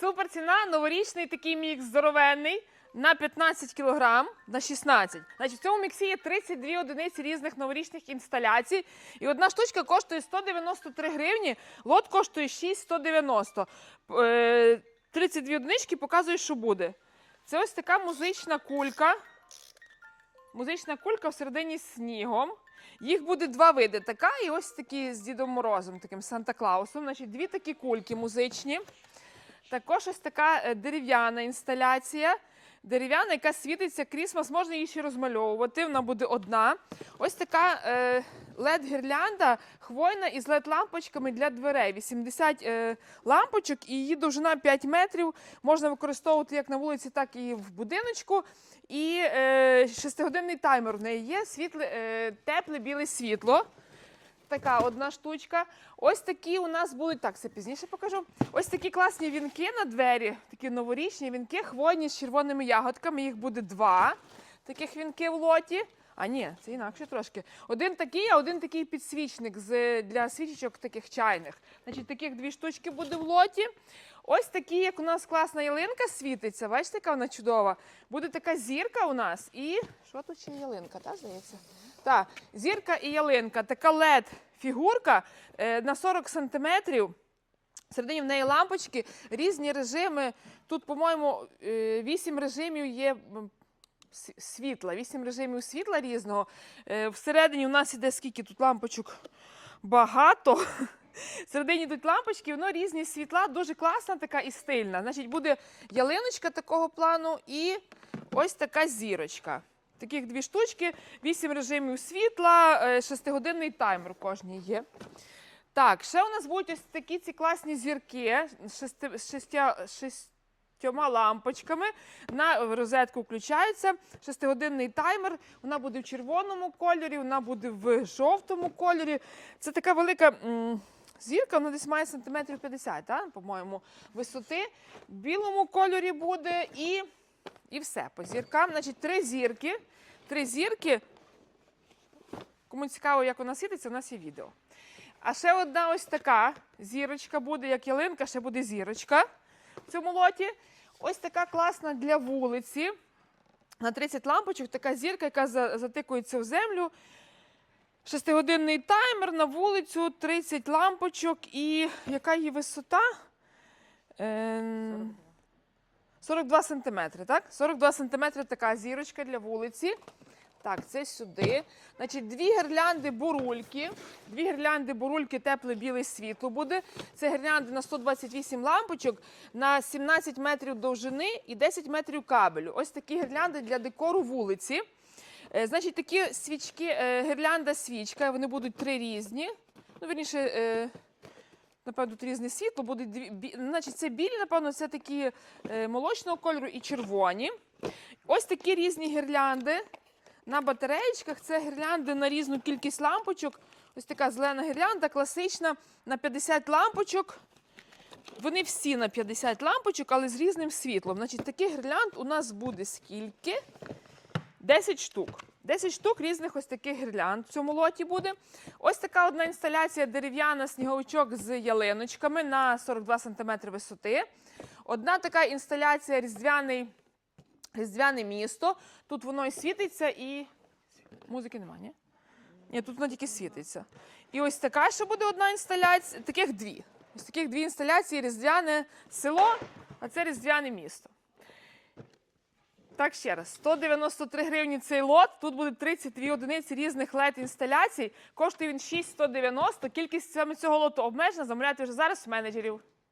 Супер ціна, новорічний такий мікс здоровенний. На 15 кг, на 16. Значить, в цьому міксі є 32 одиниці різних новорічних інсталяцій. І одна штучка коштує 193 гривні, лот коштує 6,190. Е, 32 одинички показує, що буде. Це ось така музична кулька. Музична кулька всередині снігом. Їх буде два види: така і ось такі з Дідом Морозом, таким Санта-Клаусом. Значить, дві такі кульки музичні. Також ось така е, дерев'яна інсталяція. Дерев'яна, яка світиться крісмас, можна її ще розмальовувати. Вона буде одна. Ось така е, LED-гірлянда хвойна із LED-лампочками для дверей. 80 е, лампочок і її довжина 5 метрів. Можна використовувати як на вулиці, так і в будиночку. І шестигодинний таймер в неї є, світле, тепле біле світло. Така одна штучка. Ось такі у нас будуть, так, це пізніше покажу. Ось такі класні вінки на двері, такі новорічні вінки, хвойні з червоними ягодками. Їх буде два таких вінки в лоті. А ні, це інакше трошки. Один такий, а один такий підсвічник з, для свічечок таких чайних. Значить, таких дві штучки буде в лоті. Ось такі, як у нас класна ялинка світиться. Бачите, яка вона чудова. Буде така зірка у нас. І що тут ще ялинка, так, здається? Так, зірка і ялинка. Така led фігурка е, на 40 сантиметрів. Всередині в неї лампочки, різні режими. Тут, по-моєму, 8 режимів є світла, 8 режимів світла різного. Е, Всередині у нас іде скільки тут лампочок багато. Всередині тут лампочки, воно різні світла, дуже класна така і стильна. Значить, буде ялиночка такого плану і ось така зірочка. Таких дві штучки, 8 режимів світла, е, шестигодинний таймер кожній є. Так, ще у нас будуть ось такі ці класні зірки з шести, шестя, шістьома лампочками. На розетку включається шестигодинний таймер. Вона буде в червоному кольорі, вона буде в жовтому кольорі. Це така велика. Зірка, вона десь має сантиметрів 50, так, по-моєму, висоти. В білому кольорі буде і, і все. По зіркам. Значить, три зірки. Три зірки. Кому цікаво, як вона світиться, у нас є відео. А ще одна ось така зірочка буде, як ялинка, ще буде зірочка в цьому лоті. Ось така класна для вулиці. На 30 лампочок така зірка, яка затикується в землю. Шестигодинний таймер на вулицю, 30 лампочок і яка її висота? Ем, 42 сантиметри, так? 42 сантиметри така зірочка для вулиці. Так, це сюди. Значить, дві гірлянди бурульки. Дві гірлянди бурульки тепле біле світло буде. Це гірлянди на 128 лампочок, на 17 метрів довжини і 10 метрів кабелю. Ось такі гірлянди для декору вулиці. Е, Значить, такі свічки, е, гірлянда свічка, вони будуть три різні. Ну, верніше, е, напевно, тут різне світло. Буде дві, бі, значить, це білі, напевно, це такі е, молочного кольору і червоні. Ось такі різні гірлянди. На батареєчках це гірлянди на різну кількість лампочок. Ось така зелена гірлянда, класична на 50 лампочок. Вони всі на 50 лампочок, але з різним світлом. Значить, таких гірлянд у нас буде скільки? 10 штук. 10 штук різних ось таких гірлянд в цьому лоті буде. Ось така одна інсталяція дерев'яна сніговичок з ялиночками на 42 см висоти. Одна така інсталяція різдвяний, різдвяне місто. Тут воно і світиться, і музики немає, ні? Ні, тут воно тільки світиться. І ось така ще буде одна інсталяція, таких дві. Ось таких дві інсталяції: різдвяне село, а це різдвяне місто. Так, ще раз, 193 гривні цей лот. Тут буде 32 одиниці різних led інсталяцій. Коштує він 6,190. Кількість цього лоту обмежена. Замовляйте вже зараз менеджерів.